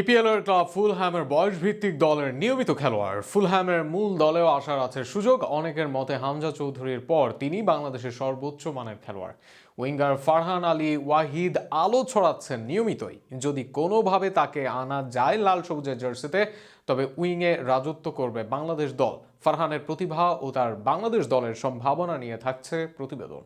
ইপিএলের club ফুলহ্যামের বয়স ভিত্তিক দলের নিয়মিত খেলোয়াড়। ফুলহ্যামের মূল দলেও আসার আছে সুযোগ, অনেকের মতে হামজা চৌধুরীর পর তিনি বাংলাদেশের সর্বোচ্চ মানের খেলোয়াড়। উইঙ্গার ফারহান আলী ওয়াহিদ আলো ছড়াচ্ছেন নিয়মিতই। যদি কোনোভাবে তাকে আনা যায় লাল সবুজের জার্সিতে, তবে উইংয়ে রাজত্ব করবে বাংলাদেশ দল। ফারহানের প্রতিভা ও তার বাংলাদেশ দলের সম্ভাবনা নিয়ে থাকছে প্রতিবেদন।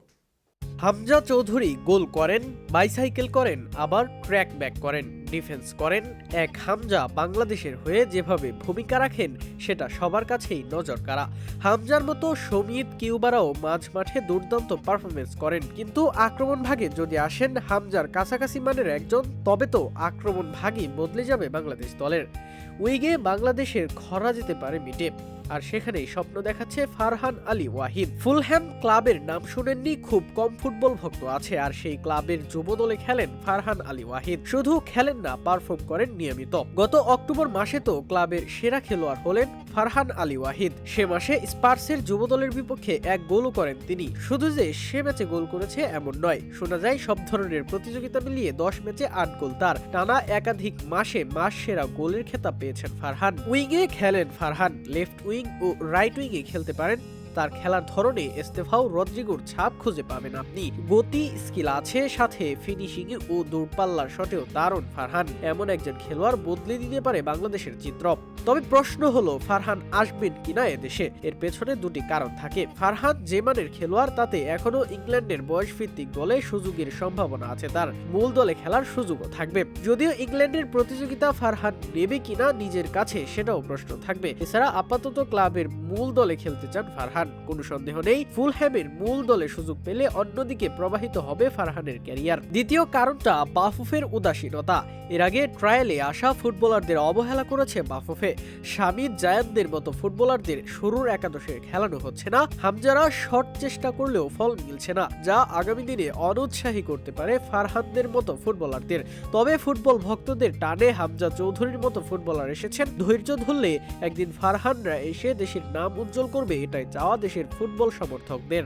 হামজা চৌধুরী গোল করেন, বাইসাইকেল করেন, আবার ট্র্যাক ব্যাক করেন, ডিফেন্স করেন। এক হামজা বাংলাদেশের হয়ে যেভাবে ভূমিকা রাখেন, সেটা সবার কাছেই নজর কাড়া। হামজার মতো সমিত কিউবারাও মাঝ মাঠে দুর্দান্ত পারফরমেন্স করেন, কিন্তু আক্রমণ ভাগে যদি আসেন, হামজার কাছাকাছি মানের একজন, তবে তো আক্রমণ ভাগই বদলে যাবে বাংলাদেশ দলের। উইগে বাংলাদেশের খরা যেতে পারে মিটে। আর সেখানেই স্বপ্ন দেখাচ্ছে ফারহান আলী ওয়াহিদ। ফুলহ্যাম ক্লাবের নাম শুনেননি, খুব কম ফুটবল ভক্ত আছে আর সেই ক্লাবের যুব দলে খেলেন ফারহান আলী ওয়াহিদ। শুধু খেলেন না, পারফর্ম করেন নিয়মিত। গত অক্টোবর মাসে তো ক্লাবের সেরা খেলোয়াড় হলেন ফারহান আলী ওয়াহিদ। সে মাসে স্পার্সের যুব দলের বিপক্ষে এক গোলও করেন তিনি। শুধু যে সে ম্যাচে গোল করেছে এমন নয়, শোনা যায় সব ধরনের প্রতিযোগিতা মিলিয়ে দশ ম্যাচে আট গোল তার। টানা একাধিক মাসে মাস সেরা গোলের খেতাব পেয়েছেন ফারহান। উইংয়ে খেলেন ফারহান। লেফট উইং ও রাইট উইংয়ে খেলতে পারেন। তার খেলার ধরনে এস্তেফাও রদ্রিগোর ছাপ খুঁজে পাবেন আপনি। গতি, স্কিল আছে, সাথে ফিনিশিং ও দূরপাল্লার শটেও দারুণ ফারহান। এমন একজন খেলোয়াড় বদলে দিতে পারে বাংলাদেশের চিত্র তবে প্রশ্ন হলো, ফারহান আসবেন কিনা এদেশে? এর পেছনে দুটি কারণ থাকে। ফারহান যে মানের খেলোয়াড়, তাতে এখনও ইংল্যান্ডের বয়স ভিত্তিক দলে সুযোগের সম্ভাবনা আছে। তার মূল দলে খেলার সুযোগও থাকবে। যদিও ইংল্যান্ডের প্রতিযোগিতা ফারহান নেবে কিনা নিজের কাছে, সেটাও প্রশ্ন থাকবে। এছাড়া আপাতত ক্লাবের মূল দলে খেলতে চান ফারহান। কোনো সন্দেহ নেই, ফুলহ্যামের মূল দলে সুযোগ পেলে অন্যদিকে প্রবাহিত হবে ফারহানের ক্যারিয়ার। দ্বিতীয় কারণটা বাফুফের উদাসীনতা। এর আগে ট্রায়ালে আসা ফুটবলারদের অবহেলা করেছে বাফুফে। স্বামীর জায়ানদের মতো ফুটবলারদের শুরুর একাদশে খেলানো হচ্ছে না। হামজারা শর্ট চেষ্টা করলেও ফল মিলছে না, যা আগামী দিনে অনুৎসাহী করতে পারে ফারহানদের মতো ফুটবলারদের। তবে ফুটবল ভক্তদের টানে হামজা চৌধুরীর মতো ফুটবলার এসেছেন। ধৈর্য ধরলে একদিন ফারহানরা এসে দেশের নাম উজ্জ্বল করবে, এটাই চাওয়া দেশের ফুটবল সমর্থকদের।